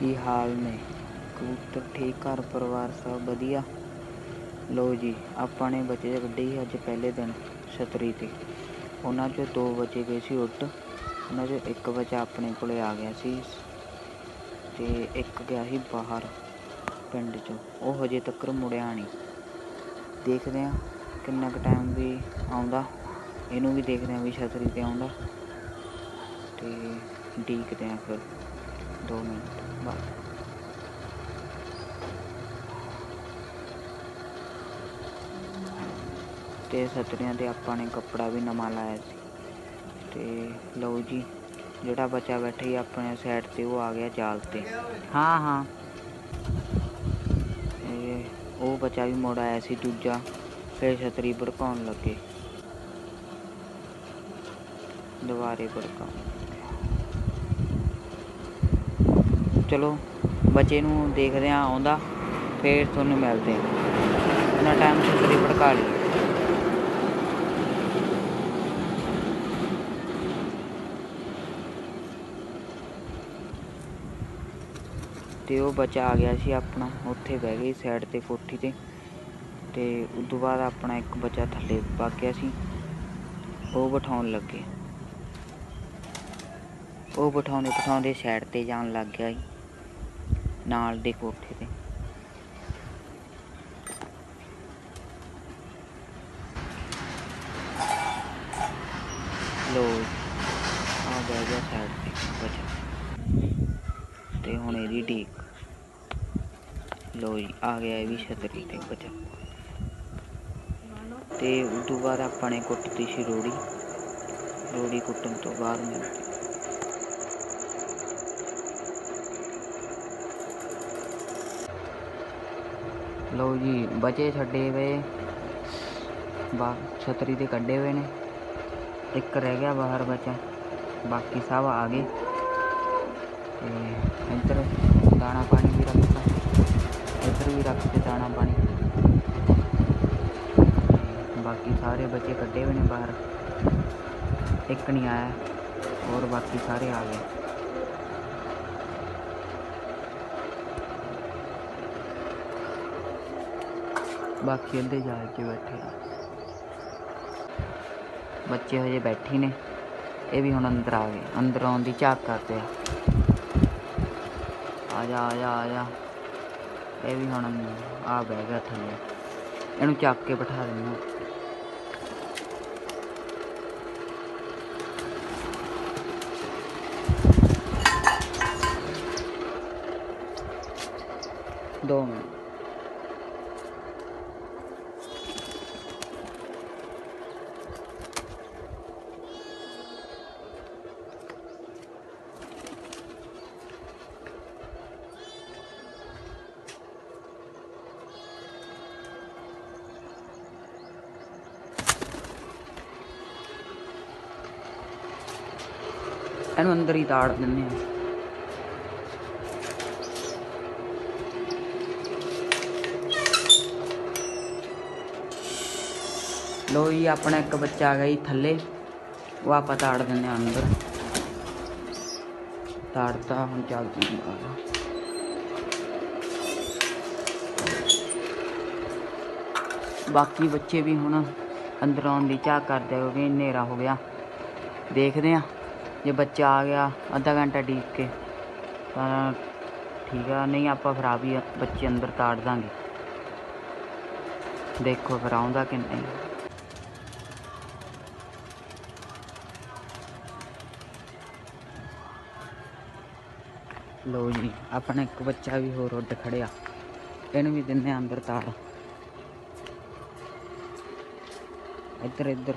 ਕੀ ਹਾਲ ਨੇ? ਕਬੂਤਰ ਠੀਕ, ਘਰ ਪਰਿਵਾਰ ਸਭ ਵਧੀਆ। ਲੋ ਜੀ, ਆਪਾਂ ਨੇ ਬੱਚੇ ਕੱਢੇ ਸੀ ਅੱਜ ਪਹਿਲੇ ਦਿਨ, ਛਤਰੀ ਤੇ। ਉਹਨਾਂ ਚੋਂ ਦੋ ਬੱਚੇ ਗਏ ਸੀ ਉੱਟ। ਉਹਨਾਂ ਚੋਂ ਇੱਕ ਬੱਚਾ ਆਪਣੇ ਕੋਲੇ ਆ ਗਿਆ ਸੀ ਤੇ ਇੱਕ ਗਿਆ ਸੀ ਬਾਹਰ ਪਿੰਡ ਚੋਂ। ਉਹ ਹਜੇ ਤੱਕ ਮੁੜਿਆ ਨਹੀਂ। ਦੇਖਦੇ ਆ ਕਿੰਨਾ ਕੁ ਟਾਈਮ ਵੀ ਆਉਂਦਾ। ਇਹਨੂੰ ਵੀ ਦੇਖਦੇ ਆ ਵੀ ਛਤਰੀ ਤੇ ਆਉਂਦਾ। ਤੇ ਡੀਕਦੇ ਆ ਫਿਰ 2 ਮਿੰਟ। ਬਾਅਦ ਤੇ ਛਤਰੀਆਂ ਤੇ ਆਪਾਂ ਨੇ ਕੱਪੜਾ ਵੀ ਨਵਾਂ ਲਾਇਆ ਸੀ। ਤੇ ਲਓ ਜੀ, ਜਿਹੜਾ ਬੱਚਾ ਬੈਠਾ ਸੀ ਆਪਣੇ ਸਾਈਡ ਤੇ ਉਹ ਆ ਗਿਆ ਜਾਲ ਤੇ। ਹਾਂ ਹਾਂ। ਇਹ ਉਹ ਬੱਚਾ ਵੀ ਮੁੜ ਆਇਆ ਸੀ ਦੂਜਾ, ਫਿਰ ਛਤਰੀ ਭੜਕਾਉਣ ਲੱਗੇ। ਦੁਬਾਰੇ ਭੜਕਾਉਣ। ਚਲੋ, ਬੱਚੇ ਨੂੰ ਦੇਖਦੇ ਆ ਆਉਂਦਾ, ਫੇਰ ਤੁਹਾਨੂੰ ਮਿਲਦੇ ਆ ਉਹਨਾਂ ਟਾਈਮ ਛਤਰੀ ਭੜਕਾ ਲਈ। ਤੇ ਉਹ ਬੱਚਾ ਆ ਗਿਆ ਸੀ ਆਪਣਾ, ਉੱਥੇ ਬਹਿ ਗਈ ਸਾਈਡ ਤੇ ਕੋਠੀ ਤੇ। ਤੇ ਉਸ ਤੋਂ ਬਾਅਦ ਆਪਣਾ ਇੱਕ ਬੱਚਾ ਥੱਲੇ ਵਗ ਗਿਆ ਸੀ। ਉਹ ਬਿਠਾਉਣ ਲੱਗੇ। ਉਹ ਬਿਠਾਉਂਦੇ ਬਿਠਾਉਂਦੇ ਸਾਈਡ ਤੇ ਜਾਣ ਲੱਗ ਗਿਆ ਸੀ। ਨਾਲ ਦੇ ਕੋਠੇ ਤੇ। ਲੋ ਆ ਬਹਿ ਗਿਆ ਸਾਈਡ ਤੇ, ਬੱਚਾ। ਤੇ ਹੁਣ ਇਹਦੀ ਢੀਕ ਲੋ ਜੀ, ਆ ਗਿਆ ਇਹ ਵੀ ਛਤਰੀ ਤੇ, ਬੱਚਾ। ਤੇ ਉਸ ਤੋਂ ਬਾਅਦ ਆਪਾਂ ਨੇ ਕੁੱਟਤੀ ਸੀ ਰੋੜੀ। ਰੋੜੀ ਕੁੱਟਣ ਤੋਂ ਬਾਅਦ ਮਿਲਦੀ ਲਓ ਜੀ, ਬਚੇ ਛੱਡੇ ਵੇ ਬਾ, ਛਤਰੀ ਤੇ ਕੱਢੇ ਹੋਏ ਨੇ। ਇੱਕ ਰਹਿ ਗਿਆ ਬਾਹਰ ਬਚਾ ਬਾਕੀ ਸਭ ਆ ਗਏ। ਤੇ ਇੱਧਰ ਦਾਣਾ ਪਾਣੀ ਵੀ ਰੱਖਤਾ ਇੱਧਰ ਵੀ ਰੱਖ ਤੇ ਦਾਣਾ ਪਾਣੀ। ਬਾਕੀ ਸਾਰੇ ਬੱਚੇ ਕੱਢੇ ਹੋਏ ਨੇ ਬਾਹਰ। ਇੱਕ ਨਹੀਂ ਆਇਆ। ਹੋਰ ਬਾਕੀ ਸਾਰੇ ਆ ਗਏ। ਬਾਕੀ ਅੱਧੇ ਜਾ ਕੇ ਬੈਠੇ ਆ ਬੱਚੇ ਹਜੇ ਬੈਠੇ ਨੇ। ਇਹ ਵੀ ਹੁਣ ਅੰਦਰ ਆ ਗਏ। ਅੰਦਰ ਆਉਣ ਦੀ ਝਾਕ ਕਰਦੇ ਆ। ਆ ਜਾ ਆ ਜਾ ਆ ਜਾ। ਇਹ ਵੀ ਹੁਣ ਆ ਬਹਿ ਗਿਆ ਥੱਲੇ। ਇਹਨੂੰ ਚੱਕ ਕੇ ਬਿਠਾ ਦਿੰਦੇ ਹਾਂ ਦੋ ਮਿੰਟ। ਇਹਨੂੰ ਅੰਦਰ ਹੀ ਤਾੜ ਦਿੰਦੇ ਆ ਲੋ ਜੀ, ਆਪਣਾ ਇੱਕ ਬੱਚਾ ਆ ਗਿਆ ਜੀ ਥੱਲੇ। ਉਹ ਆਪਾਂ ਤਾੜ ਦਿੰਦੇ ਆ ਅੰਦਰ। ਤਾੜਤਾ, ਹੁਣ ਚੱਲਦੇ ਆ ਬਾਹਰ। ਬਾਕੀ ਬੱਚੇ ਵੀ ਹੁਣ ਅੰਦਰ ਆਉਣ ਦੀ ਚਾਹ ਕਰਦੇ ਆ ਹਨੇਰਾ ਹੋ ਗਿਆ। ਦੇਖਦੇ ਆ ਜੇ ਬੱਚਾ ਆ ਗਿਆ, ਅੱਧਾ ਘੰਟਾ ਡੀਕ ਕੇ, ਤਾਂ ਠੀਕ ਆ, ਨਹੀਂ ਆਪਾਂ ਫਿਰ ਆ ਵੀ ਬੱਚੇ ਅੰਦਰ ਤਾੜ ਦਾਂਗੇ। ਦੇਖੋ ਫਿਰ ਆਉਂਦਾ ਕਿ ਨਹੀਂ। ਲੋ ਜੀ, ਆਪਣਾ ਇੱਕ ਬੱਚਾ ਵੀ ਹੋਰ ਉੱਡ ਖੜਿਆ। ਇਹਨੂੰ ਵੀ ਦਿੰਦੇ ਆ ਅੰਦਰ ਤਾੜ। ਇੱਧਰ ਇੱਧਰ